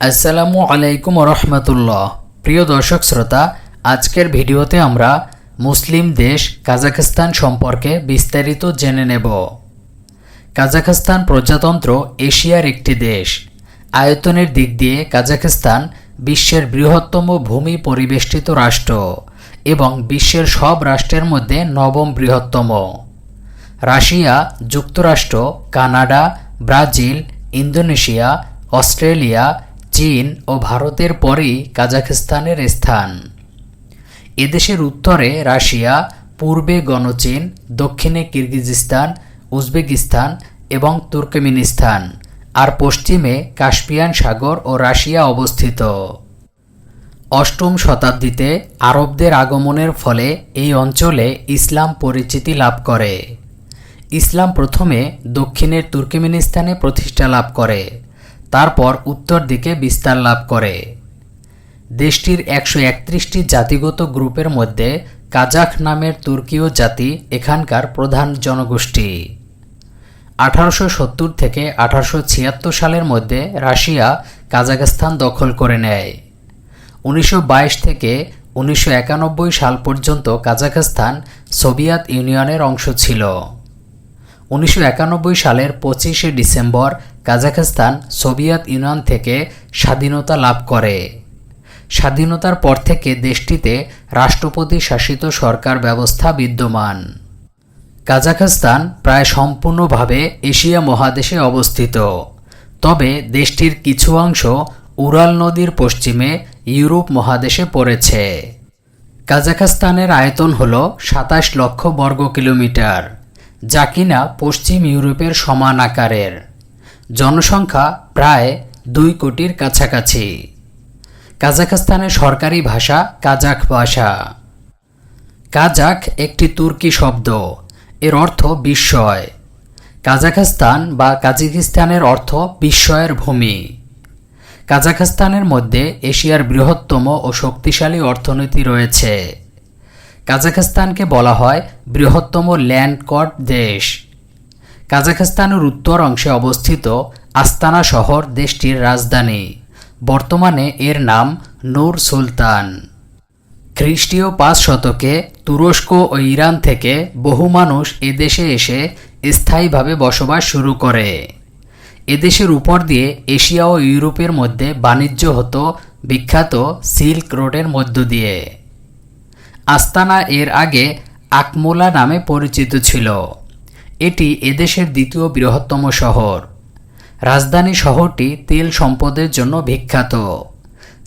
আসসালামু আলাইকুম রহমতুল্লাহ প্রিয় দর্শক শ্রোতা, আজকের ভিডিওতে আমরা মুসলিম দেশ কাজাখস্তান সম্পর্কে বিস্তারিত জেনে নেব। কাজাখস্তান প্রজাতন্ত্র এশিয়ার একটি দেশ। আয়তনের দিক দিয়ে কাজাখস্তান বিশ্বের বৃহত্তম ভূমি পরিবেষ্টিত রাষ্ট্র এবং বিশ্বের সব রাষ্ট্রের মধ্যে নবম বৃহত্তম। রাশিয়া, যুক্তরাষ্ট্র, কানাডা, ব্রাজিল, ইন্দোনেশিয়া, অস্ট্রেলিয়া চীন ও ভারতের পরেই কাজাখস্তানের স্থান। এদেশের উত্তরে রাশিয়া, পূর্বে গণচীন, দক্ষিণে কিরগিজিস্তান, উজবেকিস্তান এবং তুর্কমেনিস্তান, আর পশ্চিমে কাস্পিয়ান সাগর ও রাশিয়া অবস্থিত। অষ্টম শতাব্দীতে আরবদের আগমনের ফলে এই অঞ্চলে ইসলাম পরিচিতি লাভ করে। ইসলাম প্রথমে দক্ষিণের তুর্কমেনিস্তানে প্রতিষ্ঠা লাভ করে। তারপর উত্তর দিকে বিস্তার লাভ করে। দেশটির একশো একত্রিশটি জাতিগত গ্রুপের মধ্যে কাজাখ নামের তুর্কীয় জাতি এখানকার প্রধান জনগোষ্ঠী। আঠারোশো সত্তর থেকে আঠারোশো ছিয়াত্তর সালের মধ্যে রাশিয়া কাজাখস্তান দখল করে নেয়। উনিশশো বাইশ থেকে উনিশশো একানব্বই সাল পর্যন্ত কাজাখস্তান সোভিয়েত ইউনিয়নের অংশ ছিল। উনিশশো একানব্বই সালের পঁচিশে ডিসেম্বর কাজাখস্তান, সোভিয়েত ইউনিয়ন থেকে স্বাধীনতা লাভ করে। স্বাধীনতার পর থেকে দেশটিতে রাষ্ট্রপতি শাসিত সরকার ব্যবস্থা বিদ্যমান। কাজাখস্তান প্রায় সম্পূর্ণভাবে এশিয়া মহাদেশে অবস্থিত। তবে দেশটির কিছু অংশ উরাল নদীর পশ্চিমে ইউরোপ মহাদেশে পড়েছে। কাজাখস্তানের আয়তন হল সাতাশ লক্ষ বর্গ কিলোমিটার, যা কিনা পশ্চিম ইউরোপের সমান আকারের। জনসংখ্যা প্রায় দুই কোটির কাছাকাছি। কাজাখস্তানের সরকারি ভাষা কাজাখ ভাষা। কাজাখ একটি তুর্কি শব্দ, এর অর্থ বিস্ময়। কাজাখস্তান বা কাজিকিস্তানের অর্থ বিস্ময়ের ভূমি। কাজাখস্তানের মধ্যে এশিয়ার বৃহত্তম ও শক্তিশালী অর্থনীতি রয়েছে। কাজাখস্তানকে বলা হয় বৃহত্তম ল্যান্ডকট দেশ। কাজাখস্তানের উত্তর অংশে অবস্থিত আস্তানা শহর দেশটির রাজধানী। বর্তমানে এর নাম নূর সুলতান। খ্রিস্টীয় পাঁচ শতকে তুরস্ক ও ইরান থেকে বহু মানুষ এদেশে এসে স্থায়ীভাবে বসবাস শুরু করে। এদেশের উপর দিয়ে এশিয়া ও ইউরোপের মধ্যে বাণিজ্য হতো বিখ্যাত সিল্ক রোডের মধ্য দিয়ে। আস্তানা এর আগে আকমোলা নামে পরিচিত ছিল। এটি এদেশের দ্বিতীয় বৃহত্তম শহর। রাজধানী শহরটি তেল সম্পদের জন্য বিখ্যাত।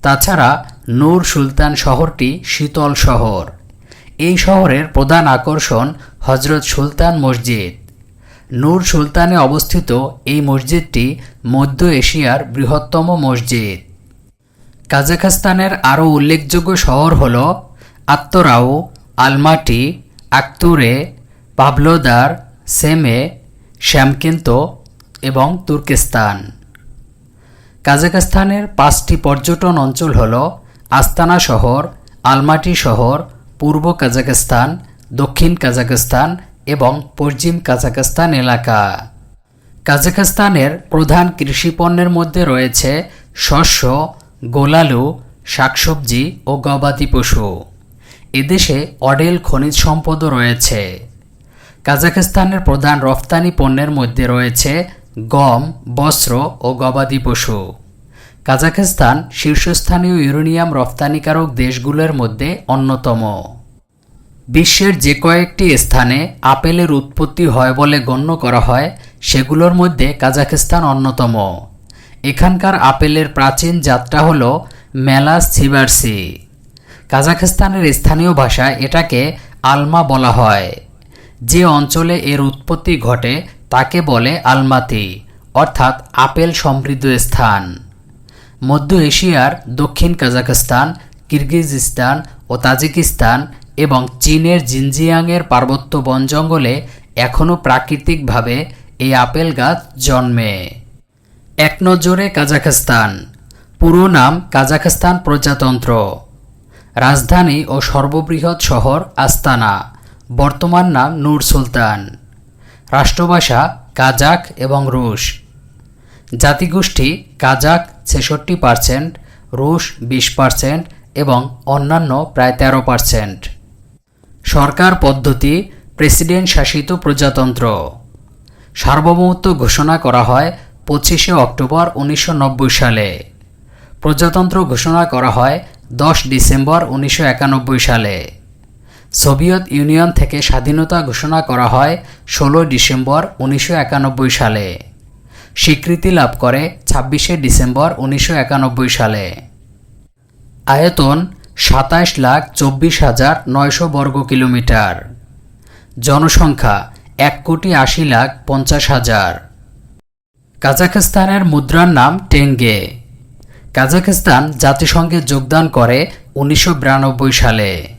তাছাড়া নূর সুলতান শহরটি শীতল শহর। এই শহরের প্রধান আকর্ষণ হজরত সুলতান মসজিদ। নূর সুলতানে অবস্থিত এই মসজিদটি মধ্য এশিয়ার বৃহত্তম মসজিদ। কাজাখস্তানের আরও উল্লেখযোগ্য শহর হল আত্তরাউ, আলমাটি, আক্তুরে পাভলোদার সেমে, শ্যামকিন্ত এবং তুর্কিস্তান। কাজাখস্তানের পাঁচটি পর্যটন অঞ্চল হল আস্তানা শহর, আলমাটি শহর, পূর্ব কাজাখস্তান, দক্ষিণ কাজাখস্তান এবং পশ্চিম কাজাখস্তান এলাকা। কাজাখস্তানের প্রধান কৃষিপণ্যের মধ্যে রয়েছে শস্য, গোলালু, শাকসবজি ও গবাদি পশু। এদেশে অডেল খনিজ সম্পদও রয়েছে। কাজাখস্তানের প্রধান রফতানি পণ্যের মধ্যে রয়েছে গম, বস্ত্র ও গবাদি পশু। কাজাখস্তান শীর্ষস্থানীয় ইউরেনিয়াম রফতানিকারক দেশগুলোর মধ্যে অন্যতম। বিশ্বের যে কয়েকটি স্থানে আপেলের উৎপত্তি হয় বলে গণ্য করা হয়, সেগুলোর মধ্যে কাজাখস্তান অন্যতম। এখানকার আপেলের প্রাচীন যাত্রা হল মেলাস সিবার্সি কাজাখস্তানের স্থানীয় ভাষায় এটাকে আলমা বলা হয়। যে অঞ্চলে এর উৎপত্তি ঘটে, তাকে বলে আলমাতি, অর্থাৎ আপেল সমৃদ্ধ স্থান। মধ্য এশিয়ার দক্ষিণ কাজাখস্তান, কিরগিজস্তান ও তাজিকিস্তান এবং চীনের জিনজিয়াংয়ের পার্বত্য বন জঙ্গলে এখনও প্রাকৃতিকভাবে এই আপেল গাছ জন্মে। এক নজরে কাজাখস্তান, পুরো নাম কাজাখস্তান প্রজাতন্ত্র। রাজধানী ও সর্ববৃহৎ শহর আস্তানা বর্তমান নাম নূর সুলতান। রাষ্ট্রভাষা কাজাক এবং রুশ। জাতিগোষ্ঠী কাজাক ছেষট্টি পার্সেন্ট রুশ বিশ পার্সেন্ট এবং অন্যান্য প্রায় তেরো পার্সেন্ট সরকার পদ্ধতি, প্রেসিডেন্ট শাসিত প্রজাতন্ত্র। সার্বভৌমত্ব ঘোষণা করা হয় পঁচিশে অক্টোবর উনিশশো নব্বই সালে। প্রজাতন্ত্র ঘোষণা করা হয় দশ ডিসেম্বর উনিশশো একানব্বই সালে। সোভিয়েত ইউনিয়ন থেকে স্বাধীনতা ঘোষণা করা হয় ষোলো ডিসেম্বর উনিশশো একানব্বই সালে। স্বীকৃতি লাভ করে ছাব্বিশে ডিসেম্বর উনিশশো একানব্বই সালে। আয়তন সাতাশ লাখ চব্বিশ হাজার নয়শো বর্গ কিলোমিটার। জনসংখ্যা এক কোটি আশি লাখ পঞ্চাশ হাজার। কাজাখস্তানের মুদ্রার নাম টেঙ্গে। কাজাখস্তান জাতিসংঘে যোগদান করে উনিশশো বিরানব্বই সালে।